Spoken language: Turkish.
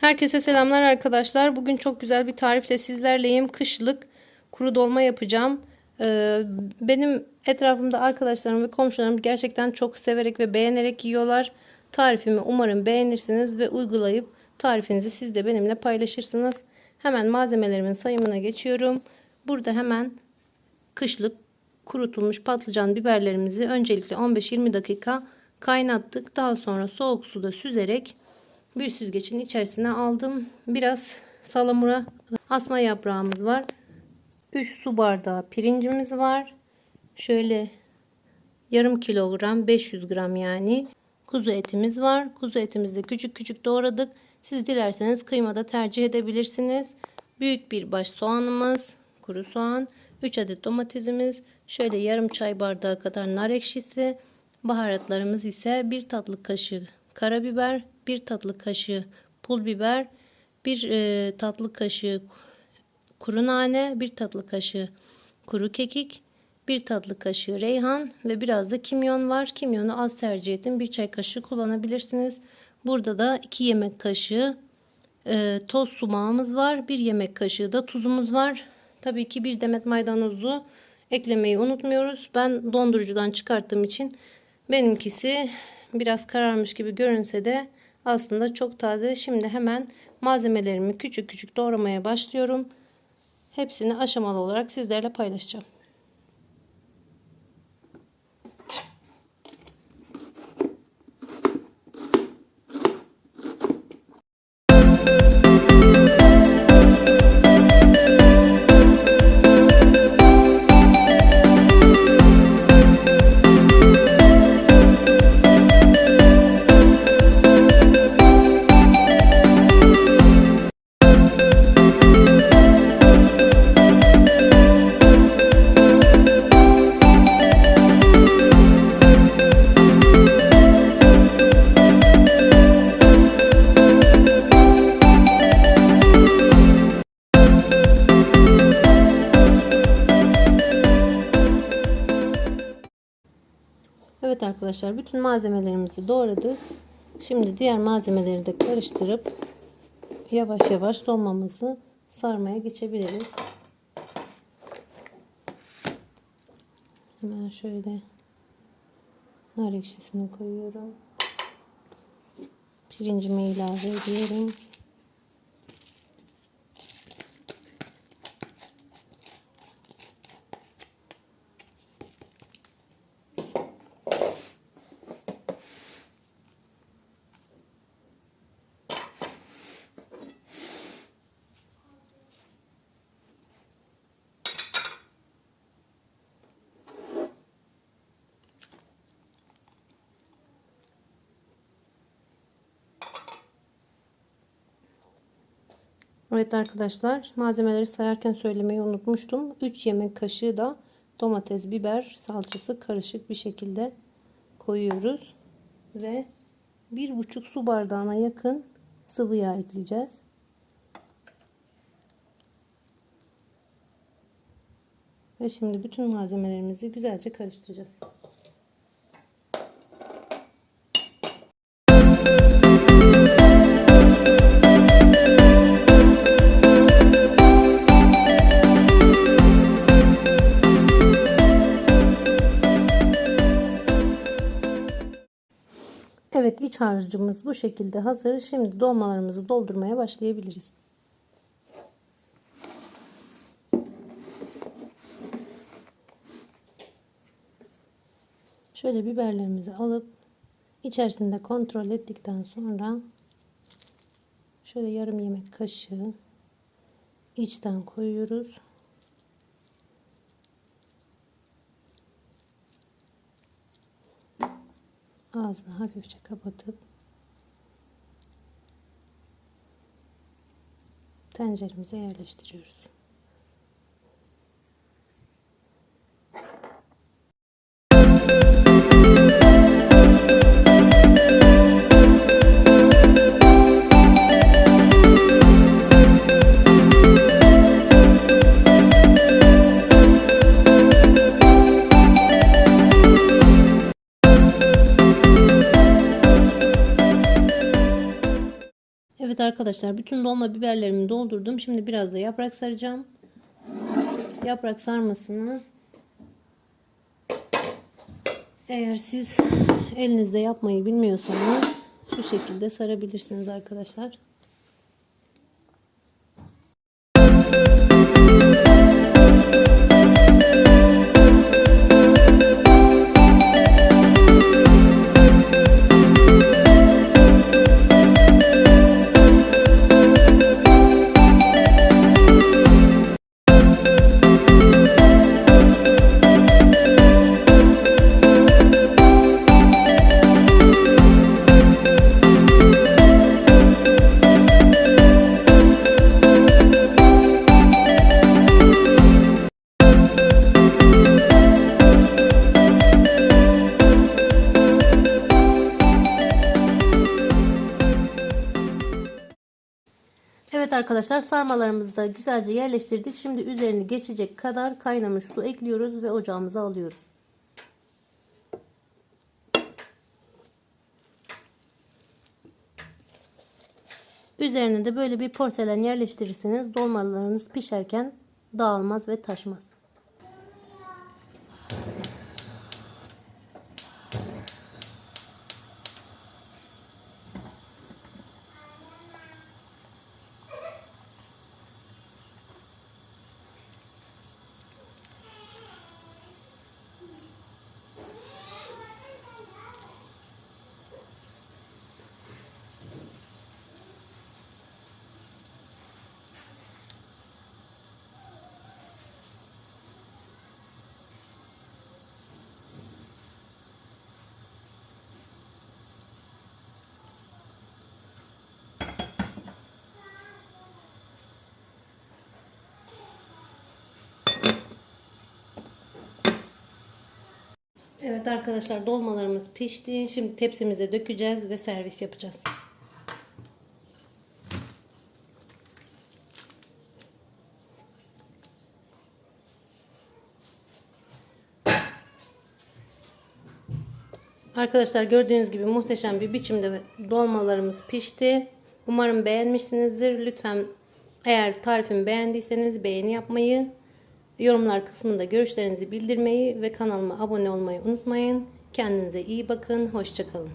Herkese selamlar arkadaşlar. Bugün çok güzel bir tarifle sizlerleyim. Kışlık kuru dolma yapacağım. Ee, benim etrafımda arkadaşlarım ve komşularım gerçekten çok severek ve beğenerek yiyorlar. Tarifimi umarım beğenirsiniz ve uygulayıp tarifinizi siz de benimle paylaşırsınız. Hemen malzemelerimin sayımına geçiyorum. Burada hemen kışlık kurutulmuş patlıcan biberlerimizi öncelikle 15-20 dakika kaynattık. Daha sonra soğuk suda süzerek bir süzgecin içerisine aldım. Biraz salamura asma yaprağımız var. 3 su bardağı pirincimiz var. Şöyle yarım kilogram 500 gram yani kuzu etimiz var. Kuzu etimizi de küçük küçük doğradık. Siz dilerseniz kıymada tercih edebilirsiniz. Büyük bir baş soğanımız, kuru soğan, 3 adet domatesimiz, şöyle yarım çay bardağı kadar nar ekşisi, baharatlarımız ise 1 tatlı kaşığı karabiber, 1 tatlı kaşığı pul biber, 1 e, tatlı kaşığı kuru nane, 1 tatlı kaşığı kuru kekik, 1 tatlı kaşığı reyhan ve biraz da kimyon var. Kimyonu az tercih ettim. 1 çay kaşığı kullanabilirsiniz. Burada da 2 yemek kaşığı e, toz sumağımız var. 1 yemek kaşığı da tuzumuz var. Tabii ki bir demet maydanozu eklemeyi unutmuyoruz. Ben dondurucudan çıkarttığım için benimkisi biraz kararmış gibi görünse de aslında çok taze. Şimdi hemen malzemelerimi küçük küçük doğramaya başlıyorum. Hepsini aşamalı olarak sizlerle paylaşacağım. Arkadaşlar bütün malzemelerimizi doğradık. Şimdi diğer malzemeleri de karıştırıp yavaş yavaş dolmamızı sarmaya geçebiliriz. Hemen şöyle nar ekşisini koyuyorum. Pirincimi ilave ediyorum. Evet arkadaşlar malzemeleri sayarken söylemeyi unutmuştum. 3 yemek kaşığı da domates, biber, salçası karışık bir şekilde koyuyoruz. Ve 1,5 su bardağına yakın sıvı yağ ekleyeceğiz. Ve şimdi bütün malzemelerimizi güzelce karıştıracağız. Evet iç harcımız bu şekilde hazır. Şimdi dolmalarımızı doldurmaya başlayabiliriz. Şöyle biberlerimizi alıp içerisinde kontrol ettikten sonra şöyle yarım yemek kaşığı içten koyuyoruz. Ağzını hafifçe kapatıp tenceremize yerleştiriyoruz. Evet arkadaşlar bütün dolma biberlerimi doldurdum. Şimdi biraz da yaprak saracağım. Yaprak sarmasını eğer siz elinizde yapmayı bilmiyorsanız şu şekilde sarabilirsiniz arkadaşlar. Arkadaşlar sarmalarımızı da güzelce yerleştirdik. Şimdi üzerini geçecek kadar kaynamış su ekliyoruz ve ocağımıza alıyoruz. Üzerine de böyle bir porselen yerleştirirseniz dolmalarınız pişerken dağılmaz ve taşmaz. Evet arkadaşlar dolmalarımız pişti. Şimdi tepsimize dökeceğiz ve servis yapacağız. Arkadaşlar gördüğünüz gibi muhteşem bir biçimde dolmalarımız pişti. Umarım beğenmişsinizdir. Lütfen eğer tarifimi beğendiyseniz beğeni yapmayı, yorumlar kısmında görüşlerinizi bildirmeyi ve kanalıma abone olmayı unutmayın. Kendinize iyi bakın. Hoşçakalın.